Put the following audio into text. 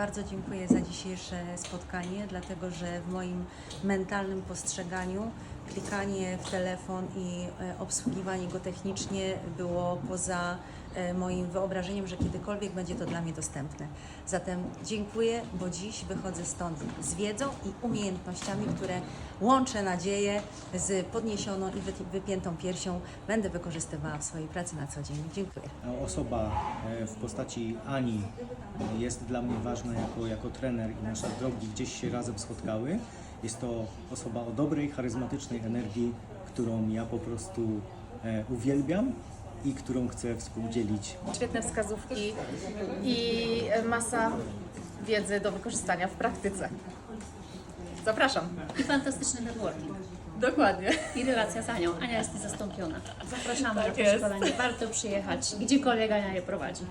bardzo dziękuję za dzisiejsze spotkanie, dlatego że w moim mentalnym postrzeganiu klikanie w telefon i e, obsługiwanie go technicznie było poza e, moim wyobrażeniem, że kiedykolwiek będzie to dla mnie dostępne. Zatem dziękuję, bo dziś wychodzę stąd z wiedzą i umiejętnościami, które łączę nadzieję z podniesioną i wy- wypiętą piersią. Będę wykorzystywała w swojej pracy na co dzień. Dziękuję. Osoba e, w postaci Ani jest dla mnie ważna jako, jako trener i nasze drogi gdzieś się razem spotkały. Jest to osoba o dobrej, charyzmatycznej energii, którą ja po prostu e, uwielbiam i którą chcę współdzielić Świetne wskazówki i masa wiedzy do wykorzystania w praktyce. Zapraszam. I fantastyczny networking. Dokładnie. I relacja z Anią. Ania jest zastąpiona. Zapraszamy Tak na jest. szkolenie. Warto przyjechać, gdziekolwiek Ania je prowadzi.